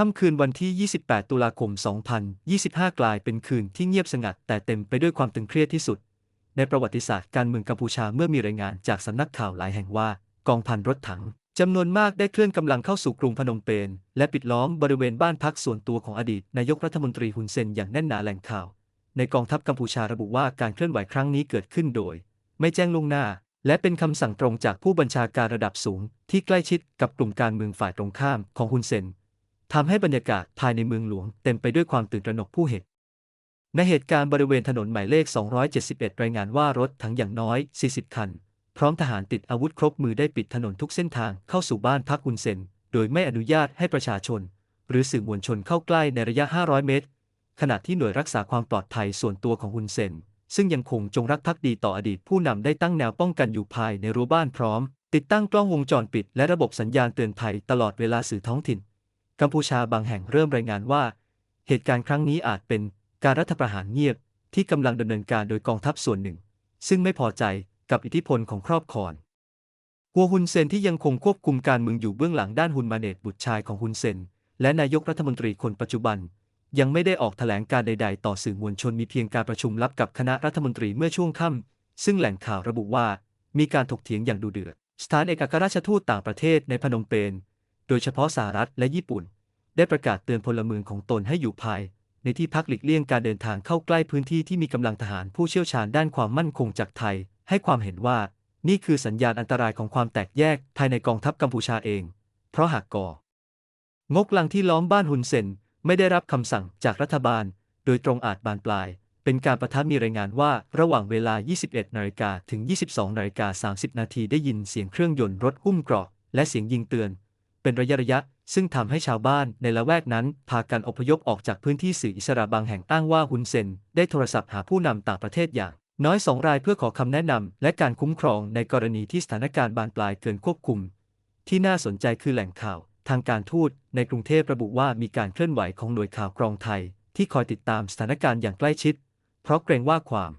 ค่ำคืนวันที่ 28 ตุลาคม 2025 กลายเป็นคืนที่เงียบสงัด แต่เต็มไปด้วยความตึงเครียดที่สุด ในประวัติศาสตร์การเมืองกัมพูชาเมื่อมีรายงานจากสำนักข่าวหลายแห่งว่ากองพันรถถังจำนวนมากได้เคลื่อนกำลังเข้าสู่กรุงพนมเปญและปิดล้อมบริเวณบ้านพักส่วนตัวของอดีตนายกรัฐมนตรีฮุนเซนอย่างแน่นหนาแหล่งข่าว ในกองทัพกัมพูชาระบุว่าการเคลื่อนไหวครั้งนี้เกิดขึ้นโดย ไม่แจ้งล่วงหน้า และเป็นคำสั่งตรงจากผู้บัญชาการระดับสูง ที่ใกล้ชิดกับกลุ่มการเมืองฝ่ายตรงข้ามของฮุนเซน ทำให้บรรยากาศภายในเมืองหลวงเต็มไปด้วยความตื่นตระหนกผู้เห็น ในเหตุการณ์บริเวณถนนหมายเลข 271 รายงานว่ารถทั้งอย่างน้อย 40 คัน พร้อมทหารติดอาวุธครบมือได้ปิดถนนทุกเส้นทางเข้าสู่บ้านพักฮุนเซน โดยไม่อนุญาตให้ประชาชน หรือสื่อมวลชนเข้าใกล้ในระยะ 500 เมตร ขณะที่หน่วยรักษาความปลอดภัยส่วนตัวของฮุนเซน ซึ่งยังคงจงรักภักดีต่ออดีตผู้นำได้ตั้งแนวป้องกันอยู่ภายในรั้วบ้านพร้อม ติดตั้งกล้องวงจรปิด และระบบสัญญาณเตือนภัยตลอดเวลาสื่อท้องถิ่น กัมพูชาบางแห่งเริ่มรายงานว่า เหตุการณ์ครั้งนี้อาจเป็นการรัฐประหารเงียบที่กำลังดำเนินการโดยกองทัพส่วนหนึ่ง ซึ่งไม่พอใจกับอิทธิพลของครอบครองหัวฮุนเซนที่ยังคงควบคุมการเมืองอยู่เบื้องหลังด้านฮุนมาเนตบุตรชายของฮุนเซน และนายกรัฐมนตรีคนปัจจุบัน ยังไม่ได้ออกแถลงการใด ๆ ต่อสื่อมวลชนมีเพียงการประชุมลับกับคณะรัฐมนตรีเมื่อช่วงค่ำซึ่งแหล่งข่าวระบุว่ามีการถกเถียงอย่างดุเดือด สถานเอกอัครราชทูตต่างประเทศในพนมเปญ โดยเฉพาะสหรัฐและญี่ปุ่น ได้ประกาศเตือนพลเมืองของตนให้อยู่ภาย ในที่พักหลีกเลี่ยงการเดินทางเข้าใกล้พื้นที่ที่มีกำลังทหารผู้เชี่ยวชาญด้านความมั่นคงจากไทย ให้ความเห็นว่า นี่คือสัญญาณอันตรายของความแตกแยกภายในกองทัพกัมพูชาเอง เพราะหากกองกลังที่ล้อมบ้านฮุนเซนไม่ได้รับคำสั่งจากรัฐบาล โดยตรงอาจบานปลาย เป็นการประทับมีรายงานว่าระหว่างเวลา 21นาฬิกาถึง 22นาฬิกา30 นาทีได้ยินเสียงเครื่องยนต์รถหุ้มเกราะและเสียงยิงเตือน เป็นระยะระยะ ซึ่งทำให้ชาวบ้านในละแวกนั้น พากันอพยพออกจากพื้นที่สื่ออิสระบางแห่งอ้างว่าฮุนเซน ได้โทรศัพท์หาผู้นำต่างประเทศอย่าง น้อยสองรายเพื่อขอคำแนะนำและการคุ้มครองในกรณีที่สถานการณ์บานปลายเกินควบคุม ที่น่าสนใจคือแหล่งข่าว ทางการทูตในกรุงเทพระบุว่ามีการเคลื่อนไหวของหน่วยข่าวกรองไทย ที่คอยติดตามสถานการณ์อย่างใกล้ชิด เพราะเกรงว่าความ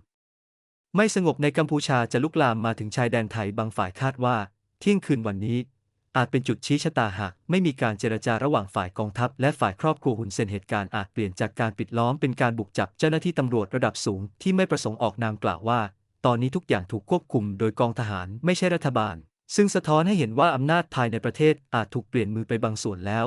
ไม่สงบในกัมพูชาจะลุกลามมาถึงชายแดนไทยบางฝ่ายคาดว่า เที่ยงคืนวันนี้ อาจเป็นจุดชี้ชะตาหากไม่มีการเจรจาระหว่างฝ่ายกองทัพ และฝ่ายครอบครัวหุนเซนเหตุการณ์อาจเปลี่ยนจากการปิดล้อมเป็นการบุกจับเจ้าหน้าที่ตำรวจระดับสูงที่ไม่ประสงค์ออกนามกล่าวว่า ตอนนี้ทุกอย่างถูกควบคุมโดยกองทหารไม่ใช่รัฐบาล ซึ่งสะท้อนให้เห็นว่าอำนาจภายในประเทศอาจถูกเปลี่ยนมือไปบางส่วนแล้ว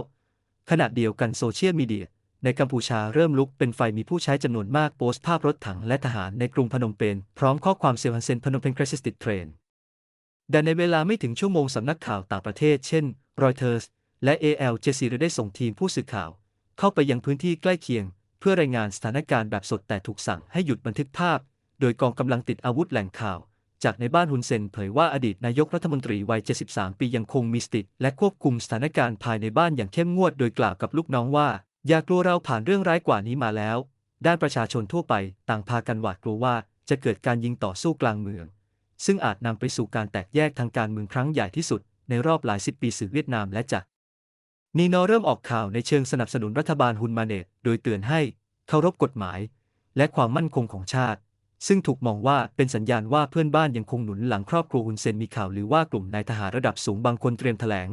ขณะเดียวกันโซเชียลมีเดียในกัมพูชาเริ่มลุกเป็นไฟมีผู้ใช้จำนวนมากโพสต์ภาพรถถังและทหารในกรุงพนมเปญพร้อมข้อความเซลฮันเซนพนมเปญคริสติดเทรน แต่ในเวลาไม่ถึงชั่วโมงสำนักข่าวต่างประเทศเช่นรอยเตอร์สและ AL เจซีได้ส่งทีมผู้สื่อข่าว เข้าไปยังพื้นที่ใกล้เคียง เพื่อรายงานสถานการณ์แบบสดแต่ถูกสั่งให้หยุดบันทึกภาพ โดยกองกำลังติดอาวุธแหล่งข่าว จากในบ้านฮุนเซนเผยว่าอดีตนายกรัฐมนตรีวัย 73 ปียังคงมีสติและควบคุมสถานการณ์ภายในบ้านอย่างเข้มงวดโดยกล่าวกับลูกน้องว่า อย่ากลัวเราผ่านเรื่องร้ายกว่านี้มาแล้ว ด้านประชาชนทั่วไปต่างพากันหวาดกลัวว่าจะเกิดการยิงต่อสู้กลางเมือง ซึ่งอาจนำไปสู่การแตกแยกทางการเมืองครั้งใหญ่ที่สุด ในรอบหลายสิบปีสื่อเวียดนามและจากนีโนเริ่มออกข่าวในเชิงสนับสนุนรัฐบาลฮุนมาเนตโดยเตือนให้เคารพกฎหมาย และความมั่นคงของชาติ ซึ่งถูกมองว่าเป็นสัญญาณว่าเพื่อนบ้านยังคงหนุนหลังครอบครัวฮุนเซนมีข่าวหรือว่ากลุ่มนายทหารระดับสูงบางคนเตรียมแถลง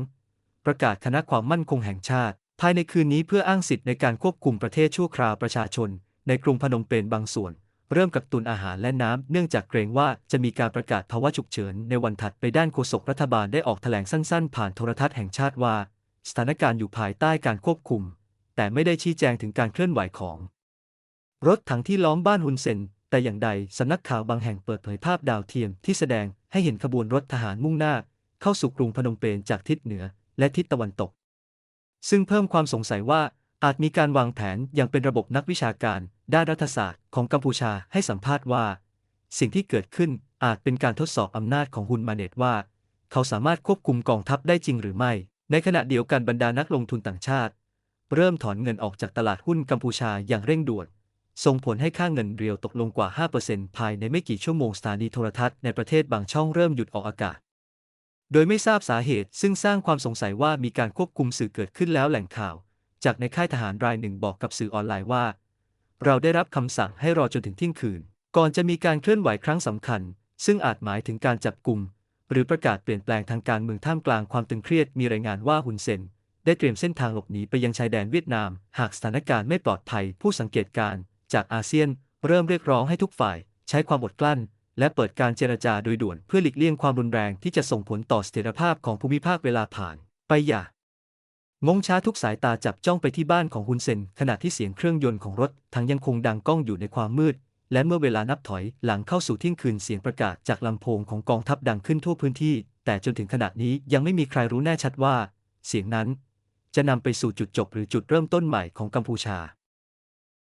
ประกาศคณะความมั่นคงแห่งชาติ ภายในคืนนี้เพื่ออ้างสิทธิ์ในการควบคุมประเทศชั่วคราวประชาชน ในกรุงพนมเปญบางส่วน เริ่มกักตุนอาหารและน้ำ เนื่องจากเกรงว่าจะมีการประกาศภาวะฉุกเฉินในวันถัดไปด้านโฆษกรัฐบาลได้ออกแถลงสั้นๆ ผ่านโทรทัศน์แห่งชาติว่า สถานการณ์อยู่ภายใต้การควบคุม แต่ไม่ได้ชี้แจงถึงการเคลื่อนไหวของ รถถังที่ล้อมบ้านฮุนเซนแต่อย่างใดสำนักข่าวบางแห่งเปิดเผยภาพดาวเทียมที่แสดงให้เห็นขบวนรถทหารมุ่งหน้า เข้าสู่กรุงพนมเปญจากทิศเหนือและทิศตะวันตก ซึ่งเพิ่มความสงสัยว่า อาจมีการวางแผนอย่างเป็นระบบนักวิชาการด้านรัฐศาสตร์ของกัมพูชาให้สัมภาษณ์ว่า สิ่งที่เกิดขึ้นอาจเป็นการทดสอบอำนาจของฮุนมาเนตว่า เขาสามารถควบคุมกองทัพได้จริงหรือไม่ ในขณะเดียวกันบรรดานักลงทุนต่างชาติ เริ่มถอนเงินออกจากตลาดหุ้นกัมพูชาอย่างเร่งด่วนส่งผลให้ค่าเงินเรียวตกลงกว่า 5%ภายในไม่กี่ชั่วโมงสถานีโทรทัศน์ในประเทศบางช่องเริ่มหยุดออกอากาศ โดยไม่ทราบสาเหตุซึ่งสร้างความสงสัยว่ามีการควบคุมสื่อเกิดขึ้นแล้วแหล่งข่าว จากในค่ายทหารรายหนึ่งบอกกับสื่อออนไลน์ว่า เราได้รับคำสั่งให้รอจนถึงเที่ยงคืน ก่อนจะมีการเคลื่อนไหวครั้งสำคัญ ซึ่งอาจหมายถึงการจับกลุ่มหรือประกาศเปลี่ยนแปลงทางการเมืองท่ามกลางความตึงเครียดมีรายงานว่าฮุนเซนได้เตรียมเส้นทางหลบหนีไปยังชายแดนเวียดนาม หากสถานการณ์ไม่ปลอดภัย ผู้สังเกตการณ์จากอาเซียน เริ่มเรียกร้องให้ทุกฝ่าย ใช้ความอดกลั้น และเปิดการเจรจาโดยด่วนเพื่อหลีกเลี่ยงความรุนแรงที่จะส่งผลต่อเสถียรภาพของภูมิภาคเวลาผ่าน ไปอย่าง งงช้าทุกสายตาจับจ้องไปที่บ้านของฮุนเซนขณะที่เสียงเครื่องยนต์ของรถทั้งยังคงดังก้องอยู่ในความมืด และเมื่อเวลานับถอยหลังเข้าสู่เที่ยงคืนเสียงประกาศจากลำโพงของกองทัพดังขึ้นทั่วพื้นที่ แต่จนถึงขณะนี้ยังไม่มีใครรู้แน่ชัดว่า เสียงนั้น จะนำไปสู่จุดจบหรือจุดเริ่มต้นใหม่ของกัมพูชา